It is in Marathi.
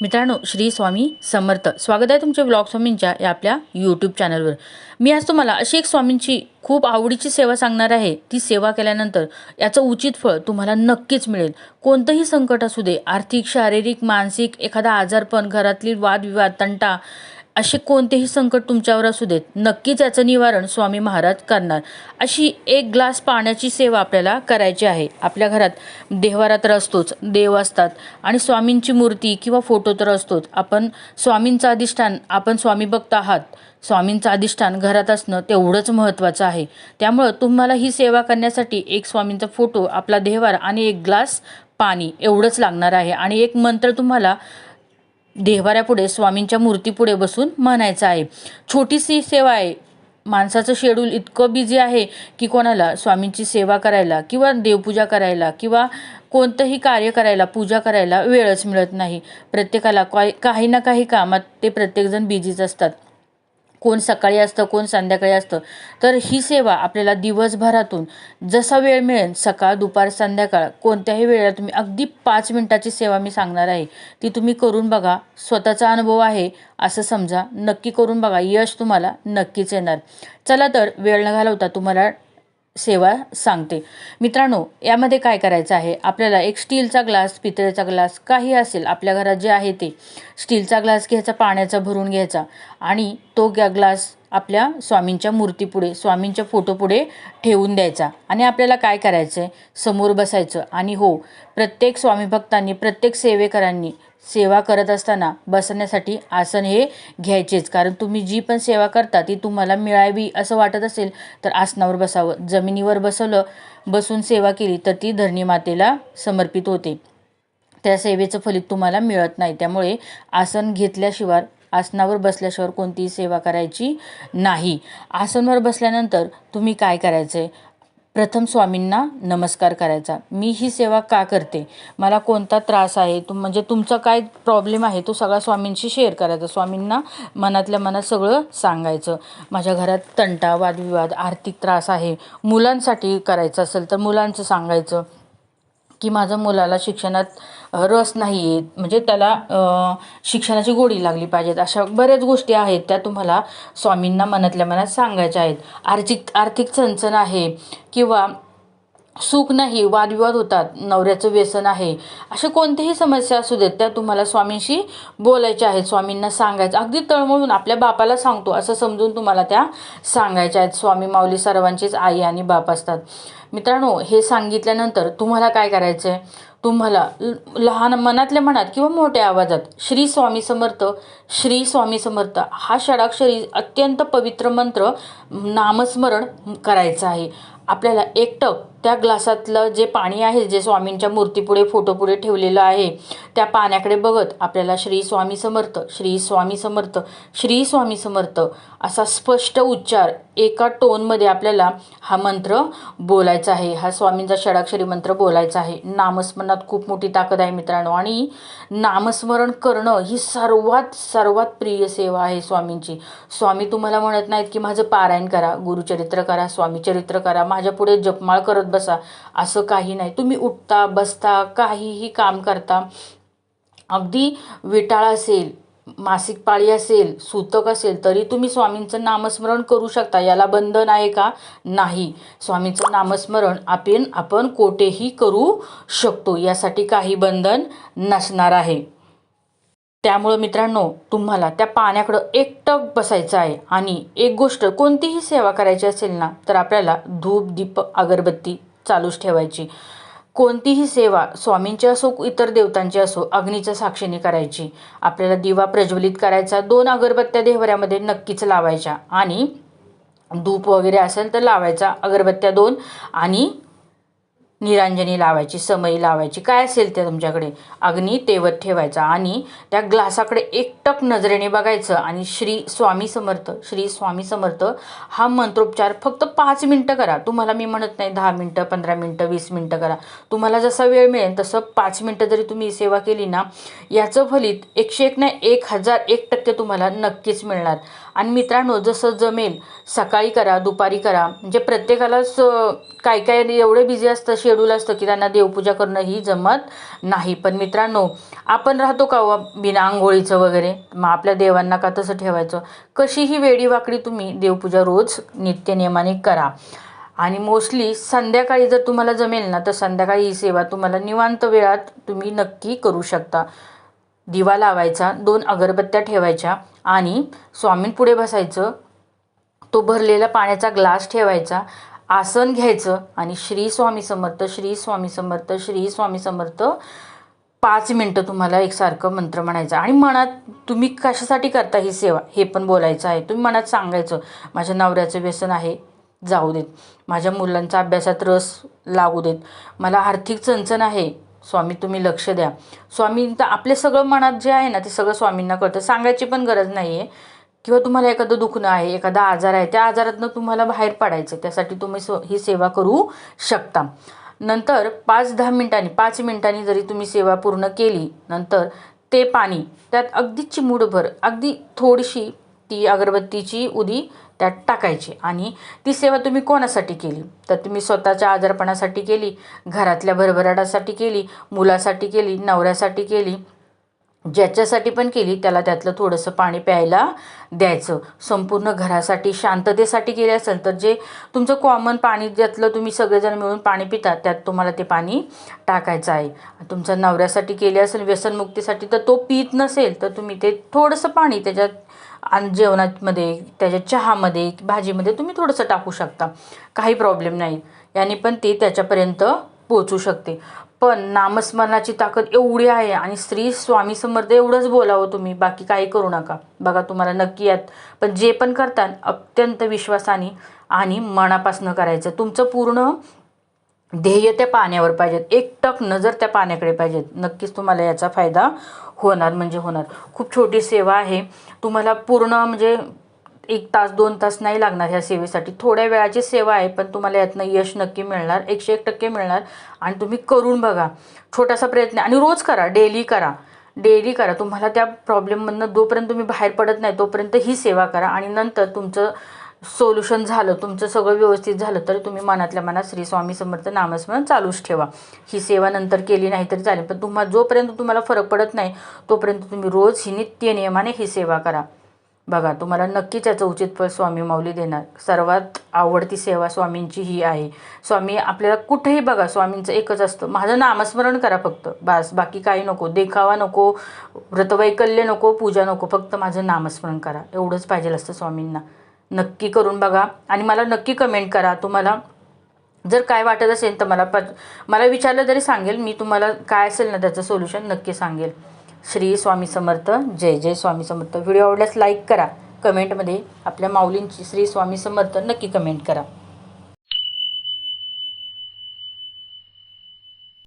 मित्रांनो श्री स्वामी समर्थ. स्वागत आहे तुमच्या ब्लॉग स्वामींच्या या आपल्या यूट्यूब चॅनलवर मी आज तुम्हाला अशी एक स्वामींची खूप आवडीची सेवा सांगणार आहे. ती सेवा केल्यानंतर याचं उचित फळ तुम्हाला नक्कीच मिळेल. कोणतंही संकट असू दे आर्थिक शारीरिक मानसिक एखादा आजारपण घरातील वादविवाद तंटा असे कोणतेही संकट तुमच्यावर असू देत नक्कीच याचं निवारण स्वामी महाराज करणार. अशी एक ग्लास पाण्याची सेवा आपल्याला करायची आहे. आपल्या घरात देवारा तर असतोच देव असतात आणि स्वामींची मूर्ती किंवा फोटो तर असतोच. आपण स्वामींचं अधिष्ठान आपण स्वामी भक्त आहात स्वामींचं अधिष्ठान घरात असणं तेवढंच महत्त्वाचं आहे. त्यामुळं तुम्हाला ही सेवा करण्यासाठी एक स्वामींचा फोटो आपला देवार आणि एक ग्लास पाणी एवढंच लागणार आहे. आणि एक मंत्र तुम्हाला देवाऱ्यापुढे स्वामींच्या मूर्तीपुढे बसून म्हणायचं आहे. छोटीशी सेवा आहे. माणसाचं शेड्यूल इतकं बिझी आहे की कोणाला स्वामींची सेवा करायला किंवा देवपूजा करायला किंवा कोणतंही कार्य करायला पूजा करायला वेळच मिळत नाही. प्रत्येकाला काही ना काही कामात ते प्रत्येकजण बिझीच असतात. कोण सकाळी असतं कोण संध्याकाळी असतं. तर ही सेवा आपल्याला दिवसभरातून जसा वेळ मिळेल सकाळ दुपार संध्याकाळ कोणत्याही वेळेला तुम्ही अगदी पाच मिनटाची सेवा मी सांगणार आहे. ती तुम्ही करून बघा. स्वतःचा अनुभव आहे असं समजा. नक्की करून बघा. यश तुम्हाला नक्कीच येणार. चला तर वेळ न घालवता तुम्हाला सेवा सांगते. मित्रांनो यामध्ये काय करायचं आहे? आपल्याला एक स्टीलचा ग्लास पितळेचा ग्लास काही असेल आपल्या घरात जे आहे ते. स्टीलचा ग्लास घ्यायचा पाण्याचा भरून घ्यायचा आणि तो ग्या ग्लास आपल्या स्वामींच्या मूर्तीपुढे स्वामींच्या फोटोपुढे ठेवून द्यायचा. आणि आपल्याला काय करायचं आहे समोर बसायचं. आणि हो प्रत्येक स्वामी भक्तांनी प्रत्येक सेवेकरांनी सेवा करत असताना बसण्यासाठी आसन हे घ्यायचेच. कारण तुम्ही जी पण सेवा करता ती तुम्हाला मिळावी असं वाटत असेल तर आसनावर बसावं. जमिनीवर बसवलं बसून सेवा केली तर ती धरणी मातेला समर्पित होते. त्या सेवेचं फलित तुम्हाला मिळत नाही. त्यामुळे आसन घेतल्याशिवाय आसनावर बसल्याशिवाय कोणतीही सेवा करायची नाही. आसनवर बसल्यानंतर तुम्ही काय करायचं आहे प्रथम स्वामींना नमस्कार करायचा. मी ही सेवा का करते? मला कोणता त्रास आहे? तुम म्हणजे तुमचा काय प्रॉब्लेम आहे? तो सगळा स्वामींशी शेअर करायचा. स्वामींना मनातल्या मनात सगळं सांगायचं. माझ्या घरात तंटा वादविवाद आर्थिक त्रास आहे. मुलांसाठी करायचं असेल तर मुलांचं सांगायचं. की माझं मुलाला शिक्षणात रस नाही आहे म्हणजे त्याला शिक्षणाची गोडी लागली पाहिजेत. अशा बऱ्याच गोष्टी आहेत त्या तुम्हाला स्वामींना मनातल्या मनात सांगायच्या आहेत. आर्थिक आर्थिक चणचण आहे किंवा सुख नाही वादविवाद होतात नवऱ्याचं व्यसन आहे. अशा कोणत्याही समस्या असू देत त्या तुम्हाला स्वामींशी बोलायच्या आहेत स्वामींना सांगायचं. अगदी तळमळून आपल्या बापाला सांगतो असं समजून तुम्हाला त्या सांगायच्या आहेत. स्वामी माऊली सर्वांचीच आई आणि बाप असतात. मित्रांनो हे सांगितल्यानंतर तुम्हाला काय करायचं आहे तुम्हाला लहान मनातल्या मनात किंवा मोठ्या आवाजात श्री स्वामी समर्थ श्री स्वामी समर्थ हा षडाक्षरी अत्यंत पवित्र मंत्र नामस्मरण करायचं आहे. आपल्याला एकटक त्या ग्लासातलं जे पाणी आहे जे स्वामींच्या मूर्तीपुढे फोटोपुढे ठेवलेलं आहे त्या पाण्याकडे बघत आपल्याला श्री स्वामी समर्थ श्री स्वामी समर्थ श्री स्वामी समर्थ असा स्पष्ट उच्चार एका टोनमध्ये आपल्याला हा मंत्र बोलायचा आहे. हा स्वामींचा षडाक्षरी मंत्र बोलायचा आहे. नामस्मरणात खूप मोठी ताकद आहे मित्रांनो. आणि नामस्मरण करणं ही सर्वात सर्वात प्रिय सेवा आहे स्वामींची. स्वामी तुम्हाला म्हणत नाहीत की माझं पारायण करा गुरुचरित्र करा स्वामीचरित्र करा माझ्या पुढे जपमाळ करत बसा. असं काही नाही. तुम्ही उठता बसता काहीही काम करता. अगदी विटाळ असेल मासिक पाळी असेल सूतक असेल तरी तुम्ही स्वामींचं नामस्मरण करू शकता. याला बंधन आहे का? नाही. स्वामींचं नामस्मरण आपण आपण कोठेही करू शकतो. यासाठी काही बंधन नसणार आहे. त्यामुळं मित्रांनो तुम्हाला त्या पाण्याकडं एकटक बसायचं आहे. आणि एक गोष्ट कोणतीही सेवा करायची असेल ना तर आपल्याला धूप दीप अगरबत्ती चालूच ठेवायची. कोणतीही सेवा स्वामींची असो इतर देवतांची असो अग्नीच्या साक्षीने करायची. आपल्याला दिवा प्रज्वलित करायचा दोन अगरबत्त्या देहवऱ्यामध्ये नक्कीच लावायच्या. आणि धूप वगैरे असेल तर लावायचा अगरबत्त्या दोन आणि निरांजनी लावायची समई लावायची काय असेल ते तुमच्याकडे? अग्नी तेवत ठेवायचा आणि त्या ग्लासाकडे एकटक नजरेने बघायचं आणि श्री स्वामी समर्थ श्री स्वामी समर्थ हा मंत्रोपचार फक्त पाच मिनटं करा. तुम्हाला मी म्हणत नाही दहा मिनटं पंधरा मिनटं वीस मिनटं करा. तुम्हाला जसा वेळ मिळेल तसं पाच मिनटं जरी तुम्ही सेवा केली ना याचं फलित एकशे एक नाही एक हजार एक टक्के तुम्हाला नक्कीच मिळणार. आणि मित्रांनो जसं जमेल सकाळी करा दुपारी करा. म्हणजे प्रत्येकालाच काय काय एवढे बिझी असतं शेड्यूल असतं की त्यांना देवपूजा करणं ही जमत नाही. पण मित्रांनो आपण राहतो का हो बिना आंघोळीचं वगैरे? मग आपल्या देवांना का तसं ठेवायचं? कशीही वेडी वाकडी तुम्ही देवपूजा रोज नित्यनियमाने करा. आणि मोस्टली संध्याकाळी जर तुम्हाला जमेल ना तर संध्याकाळी ही सेवा तुम्हाला निवांत वेळात तुम्ही नक्की करू शकता. दिवा लावायचा दोन अगरबत्त्या ठेवायच्या आणि स्वामींपुढे बसायचं. तो भरलेला पाण्याचा ग्लास ठेवायचा आसन घ्यायचं आणि श्री स्वामी समर्थ श्री स्वामी समर्थ श्री स्वामी समर्थ पाच मिनटं तुम्हाला एकसारखं मंत्र म्हणायचं. आणि मनात तुम्ही कशासाठी करता ही सेवा? हे पण बोलायचं आहे. तुम्ही मनात सांगायचं माझ्या नवऱ्याचं व्यसन आहे जाऊ देत. माझ्या मुलांचा अभ्यासात रस लागू देत. मला आर्थिक चणचण आहे. स्वामी तुम्ही लक्ष द्या. स्वामी तर आपले सगळं मनात जे आहे ना ते सगळं स्वामींना कळतं. सांगायची पण गरज नाही आहे किंवा तुम्हाला एखादं दुखणं आहे एखादा आजार आहे त्या आजारातनं तुम्हाला बाहेर पडायचं त्यासाठी तुम्ही स ही सेवा करू शकता. नंतर पाच दहा मिनिटांनी पाच मिनिटांनी जरी तुम्ही सेवा पूर्ण केली नंतर ते पाणी त्यात अगदी चिमूडभर अगदी थोडीशी ती अगरबत्तीची उदी त्यात टाकायची आणि ती सेवा तुम्ही कोणासाठी केली? तर तुम्ही स्वतःच्या आजारपणासाठी केली घरातल्या भरभराटासाठी केली मुलासाठी केली नवऱ्यासाठी केली ज्याच्यासाठी पण केली त्याला त्यातलं थोडंसं पाणी प्यायला द्यायचं. संपूर्ण घरासाठी शांततेसाठी केले असेल तर जे तुमचं कॉमन पाणी ज्यातलं तुम्ही सगळेजण मिळून पाणी पितात त्यात तुम्हाला ते पाणी टाकायचं आहे. तुमच्या नवऱ्यासाठी केले असेल व्यसनमुक्तीसाठी तर तो पित नसेल तर तुम्ही ते थोडंसं पाणी त्याच्यात आणि जेवणामध्ये त्याच्या चहामध्ये भाजीमध्ये तुम्ही थोडंसं टाकू शकता. काही प्रॉब्लेम नाही. याने पण ते त्याच्यापर्यंत पोचू शकते. पण नामस्मरणाची ताकद एवढी आहे आणि श्री स्वामी समर्थ एवढंच बोलावं तुम्ही बाकी काही करू नका. बघा तुम्हाला नक्की यात. पण जे पण करतात अत्यंत विश्वासाने आणि मनापासनं करायचं. तुमचं पूर्ण ध्येय त्या पाण्यावर पाहिजेत. एक टक नजर त्या पाण्याकडे पाहिजेत. नक्कीच तुम्हाला याचा फायदा होणार म्हणजे होणार. खूप छोटी सेवा आहे. तुम्हाला पूर्ण म्हणजे एक तास दोन तास नाही लागणार ह्या सेवेसाठी. थोड्या वेळाची सेवा आहे पण तुम्हाला यातनं यश नक्की मिळणार एकशे एक टक्के मिळणार. आणि तुम्ही करून बघा. छोटासा प्रयत्न आणि रोज करा. डेली करा. डेली करा. तुम्हाला त्या प्रॉब्लेममधनं जोपर्यंत तुम्ही बाहेर पडत नाही तोपर्यंत ही सेवा करा. आणि नंतर तुमचं सोल्युशन झालं तुमचं सगळं व्यवस्थित झालं तर तुम्ही मनातल्या मनात श्री स्वामी समर्थ नामस्मरण चालूच ठेवा. ही सेवा नंतर केली नाही तरी चालेल. पण तुम्हाला जोपर्यंत तुम्हाला फरक पडत नाही तोपर्यंत तुम्ही रोज ही नित्य नियमाने ही सेवा करा. बघा तुम्हाला नक्कीच याचं उचित फळ स्वामी माऊली देणार. सर्वात आवडती सेवा स्वामींची ही आहे. स्वामी आपल्याला कुठेही बघा स्वामींचं एकच असतं. माझं नामस्मरण करा फक्त. बास बाकी काही नको. देखावा नको. व्रतवैकल्य नको. पूजा नको. फक्त माझं नामस्मरण करा. एवढंच पाहिजे असतं स्वामींना. नक्की करून बघा. आणि मला नक्की कमेंट करा. तुम्हाला जर काय वाटत असेल तर मला प मला विचारलं तरी सांगेल. मी तुम्हाला काय असेल ना त्याचं सोल्युशन नक्की सांगेल. श्री स्वामी समर्थ जय जय स्वामी समर्थ. व्हिडिओ आवडल्यास लाईक करा. कमेंटमध्ये आपल्या माऊलींची श्री स्वामी समर्थ नक्की कमेंट करा.